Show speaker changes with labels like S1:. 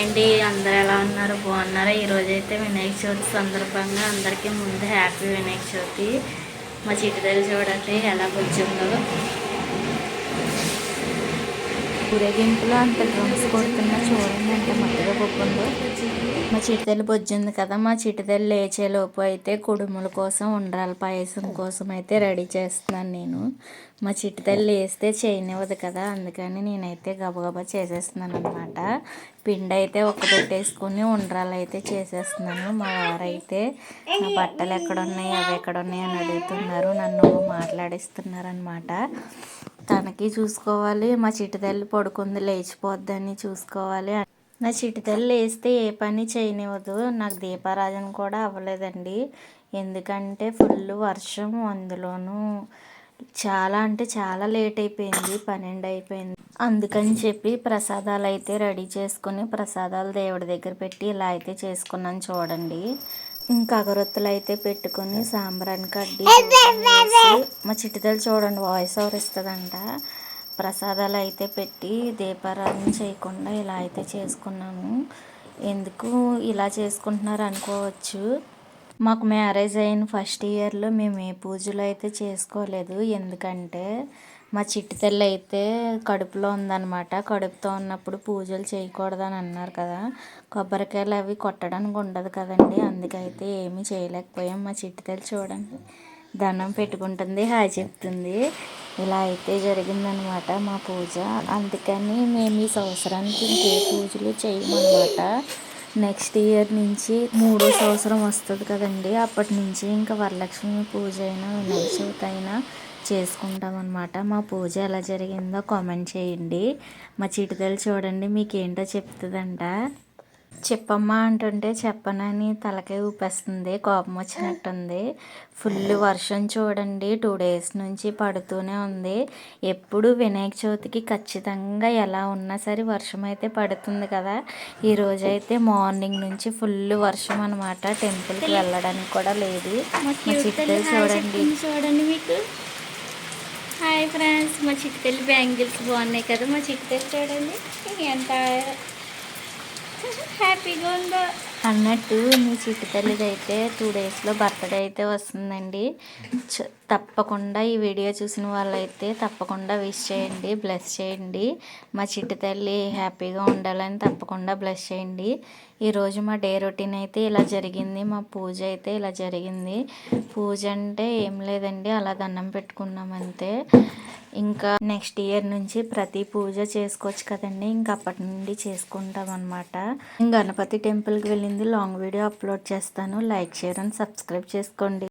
S1: Hi అండి అందరు ఎలా ఉన్నారు? బాగున్నారా? ఈరోజు అయితే వినాయక చవితి సందర్భంగా అందరికీ ముందు హ్యాపీ వినాయక చవితి. మా చిట్టుదల్లి చూడండి ఎలా కూర్చుందో. ఊరేగింపులో అంత డ్రమ్స్ కొడుతున్నా చూడండి అంటే మట్టిగా పొప్పుందో మా చిటితల్లి బొజ్జింది కదా మా చిటితల్లి లేచేలోపు అయితే కుడుముల కోసం ఉండ్రాల పాయసం కోసం అయితే రెడీ చేస్తున్నాను నేను. మా చిటితల్లి లేస్తే చేయనివ్వదు కదా అందుకని నేనైతే గబగబా చేసేస్తున్నాను అనమాట పిండి అయితే ఒక్క పెట్టేసుకుని ఉండ్రాలు అయితే చేసేస్తున్నాను. మా వారైతే నా బట్టలు ఎక్కడ ఉన్నాయి అవి ఎక్కడ ఉన్నాయి అని అడుగుతున్నారు నన్ను మాట్లాడిస్తున్నారు అనమాట తనకి చూసుకోవాలి. మా చిటితల్లి పడుకుంది లేచిపోద్దని చూసుకోవాలి. నా చిటితల్లి లేస్తే ఏ పని చేయనివ్వదు. నాకు దీపారాజన కూడా అవ్వలేదండి. ఎందుకంటే ఫుల్ వర్షం అందులోనూ చాలా అంటే చాలా లేట్ అయిపోయింది పన్నెండు అయిపోయింది. అందుకని చెప్పి ప్రసాదాలు అయితే రెడీ చేసుకుని ప్రసాదాలు దేవుడి దగ్గర పెట్టి ఇలా అయితే చేసుకున్నాను చూడండి. ఇంకా అగరొత్తులు అయితే పెట్టుకొని సాంబ్రాన్ కడ్డీ మా చిట్టిదలు చూడండి వాయిస్ ఓవర్ ఇస్తుందంట. ప్రసాదాలు అయితే పెట్టి దీపారాధన చేయకుండా ఇలా అయితే చేసుకున్నాము ఎందుకు ఇలా చేసుకుంటున్నారు అనుకోవచ్చు. మాకు మ్యారేజ్ అయిన ఫస్ట్ ఇయర్లో మేము ఏ పూజలు అయితే చేసుకోలేదు. ఎందుకంటే మా చిట్టి తల్లి అయితే కడుపులో ఉందన్నమాట. కడుపుతో ఉన్నప్పుడు పూజలు చేయకూడదని అన్నారు కదా. కొబ్బరికాయలు అవి కొట్టడానికి ఉండదు కదండి. అందుకైతే ఏమీ చేయలేకపోయాం. మా చిట్టి తల్లి చూడండి. దండం పెట్టుకుంటుంది. హాయ్ చెప్తుంది. ఇలా అయితే జరిగిందనమాట మా పూజ. అందుకని మేము ఈ సంవత్సరానికి ఇంకే పూజలు చేయమన్నమాట. నెక్స్ట్ ఇయర్ నుంచి మూడో సంవత్సరం వస్తుంది కదండి. అప్పటి నుంచి ఇంకా వరలక్ష్మి పూజ అయినా వినాయక చవితి అయినా చేసుకుంటాం అనమాట మా పూజ ఎలా జరిగిందో కామెంట్ చేయండి. మా చిటితలు చూడండి మీకు ఏంటో చెప్తుందంట. చెప్పమ్మా అంటుంటే చెప్పనని తలకాయ ఊపేస్తుంది కోపం వచ్చినట్టుంది. ఫుల్ వర్షం చూడండి టూ డేస్ నుంచి పడుతూనే ఉంది. ఎప్పుడు వినాయక చవితికి ఖచ్చితంగా ఎలా ఉన్నా సరే వర్షం అయితే పడుతుంది కదా. ఈరోజు అయితే మార్నింగ్ నుంచి ఫుల్ వర్షం అనమాట టెంపుల్కి వెళ్ళడానికి కూడా లేదు. చూడండి. చూడండి మీకు. హాయ్ ఫ్రెండ్స్ మా చిట్టుతల్లి బ్యాంగిల్స్ బాగున్నాయి కదా మా చిట్టుతల్లి చూడండి. ఎంత హ్యాపీగా ఉందో అన్నట్టు మీ చిట్టు తల్లిది అయితే టూ డేస్లో బర్త్డే అయితే వస్తుందండి. తప్పకుండా ఈ వీడియో చూసిన వాళ్ళైతే తప్పకుండా విష్ చేయండి బ్లెస్ చేయండి. మా చిట్టు తల్లి హ్యాపీగా ఉండాలని తప్పకుండా బ్లెస్ చేయండి. ఈరోజు మా డే రొటీన్ అయితే ఇలా జరిగింది మా పూజ అయితే ఇలా జరిగింది. పూజ అంటే ఏం లేదండి అలా దండం పెట్టుకున్నాం అంతే. ఇంకా నెక్స్ట్ ఇయర్ నుంచి ప్రతి పూజ చేసుకోవచ్చు కదండి. ఇంకా అప్పటి నుండి చేసుకుంటాం అనమాట గణపతి టెంపుల్కి వెళ్ళింది. లాంగ్ వీడియో అప్లోడ్ చేస్తాను. లైక్ షేర్ అండ్ సబ్స్క్రైబ్ చేసుకోండి.